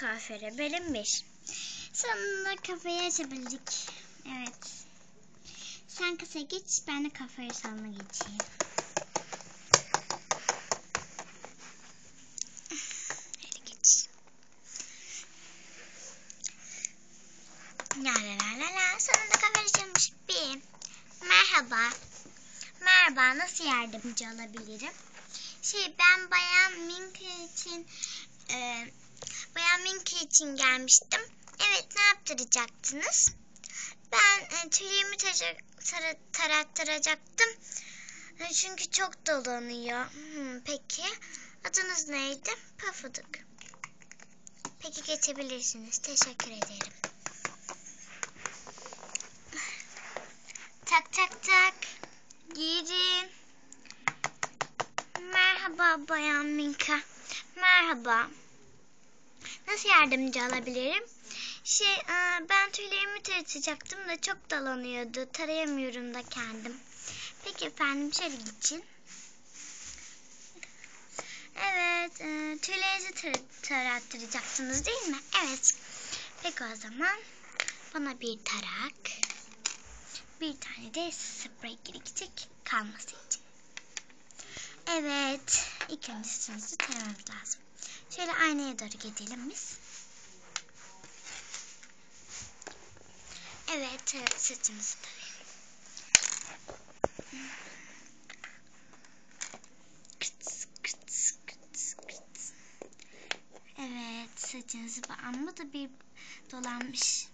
Kuaföre bölüm 1. Sonunda kafayı açabildik. Evet. Sen kasaya geç, ben de kafayı salona geçeyim. Hadi geç. La la la la la. Sonunda kafe açılmış. Bir. Merhaba. Merhaba. Nasıl yardımcı olabilirim? Şey ben Bayan Minka için e, Bayan Minka için gelmiştim. Evet ne yaptıracaktınız? Ben e, tara- tara- tarattıracaktım. E, çünkü çok dolanıyor. Hmm, peki. Adınız neydi? Pafuduk. Peki geçebilirsiniz. Teşekkür ederim. Tak tak tak. Girin. Merhaba Bayan Minka. Merhaba. Nasıl yardımcı olabilirim? Şey, e, ben tüylerimi taratacaktım da çok dolanıyordu. Tarayamıyorum da kendim. Peki efendim şöyle geçin. Evet, e, tüylerinizi tar- tarattıracaksınız değil mi? Evet. Peki o zaman bana bir tarak, bir tane de sprey gerekecek kalması için. Evet, ilk önce taramamız lazım. Şöyle aynaya doğru gidelim biz. Evet, evet saçımızı tarayalım. Evet, saçınızı amma da bir dolanmış.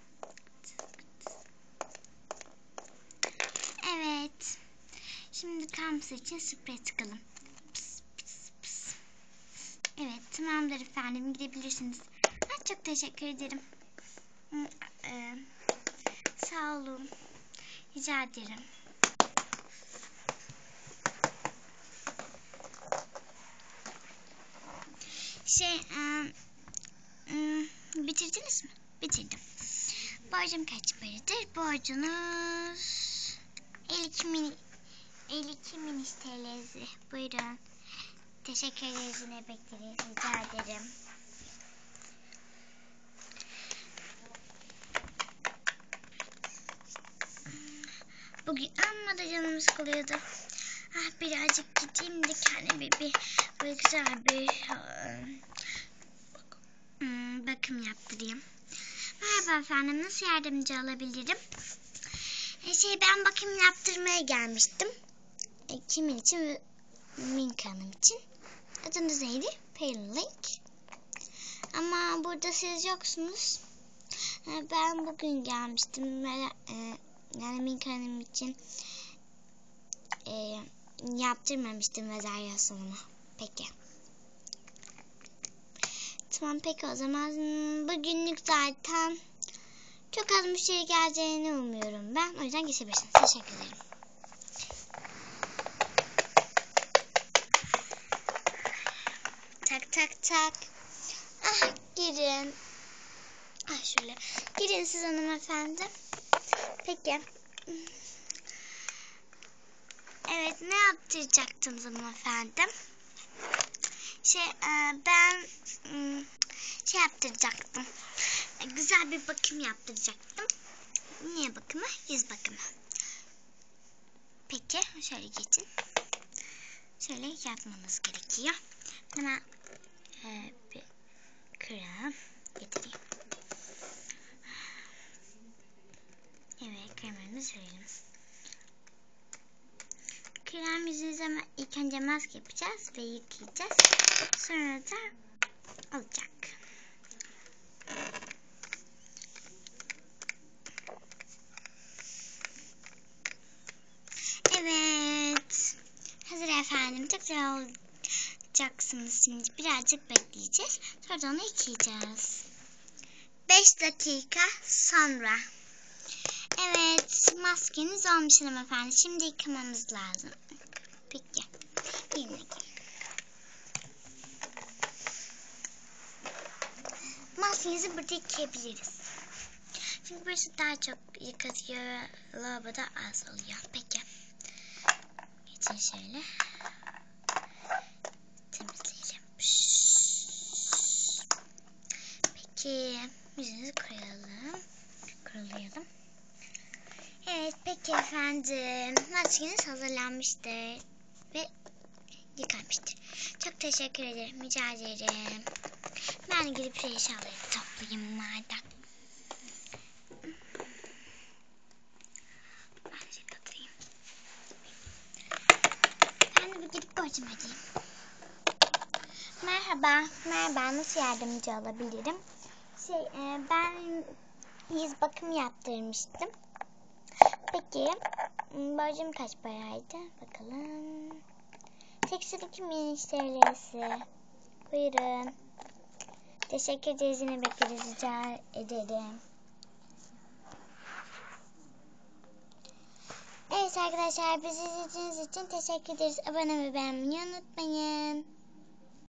Evet. Şimdi kamsı için sprey sıkalım. Evet tamamdır efendim gidebilirsiniz. Ha, çok teşekkür ederim. E, sağ olun. Rica ederim. Şey e, e, bitirdiniz mi? Bitirdim. Borcum kaç paradır? Borcunuz 52 mini 52 miniş TL'si. Buyurun. Teşekkür ederiz bekleriz. Rica ederim. Bugün amma da canım sıkılıyordu. Ah birazcık gideyim de kendime bir, böyle güzel bir hmm, bakım yaptırayım. Merhaba efendim nasıl yardımcı olabilirim? E, şey ben bakım yaptırmaya gelmiştim. E, kimin için? Minka Hanım için. Adınız neydi? Lake. Ama burada siz yoksunuz. E, ben bugün gelmiştim. E, yani Minka Hanım için e, yaptırmamıştım rezervasyonumu. Peki. Tamam peki o zaman bugünlük zaten çok az müşteri geleceğini umuyorum ben. O yüzden geçebilirsiniz. Teşekkür ederim. Tak tak. Ah girin. Ah şöyle. Girin siz hanımefendi. Peki. Evet ne yaptıracaktınız hanımefendi? Şey e, ben hmm, şey yaptıracaktım. Güzel bir bakım yaptıracaktım. Niye bakımı? Yüz bakımı. Peki şöyle geçin. Şöyle yapmanız gerekiyor. Bana e, krem getireyim. Evet kremimizi sürelim. Krem yüzünüze ilk önce maske yapacağız ve yıkayacağız. Sonra da olacak. Evet. Hazır efendim. Çok güzel olacaksınız şimdi. Birazcık bekleyeceğiz. Sonra onu yıkayacağız. 5 dakika sonra. Evet. Maskeniz olmuş hanımefendi. Şimdi yıkamamız lazım. Peki. Koy. Maskenizi burada yıkayabiliriz. Çünkü burası daha çok yıkatıyor. Lavaboda az oluyor. Peki. Geçin şöyle. Temizleyelim. Peki. Yüzünüzü koyalım. Kurulayalım. Evet peki efendim. Maskeniz hazırlanmıştır. Ve yıkanmıştır. Çok teşekkür ederim. Rica ederim. Ben gidip şu eşyaları toplayayım madem. Ben şey katayım. Ben de bir gidip borcumu ödeyeyim. Merhaba. Merhaba. Nasıl yardımcı olabilirim? Şey e, ben yüz bakım yaptırmıştım. Peki borcum kaç paraydı? Bakalım. 82 bin TL'si. Buyurun. Teşekkür ederiz. Yine bekleriz. Rica ederim. Evet arkadaşlar bizi izlediğiniz için teşekkür ederiz. Abone ve beğenmeyi unutmayın.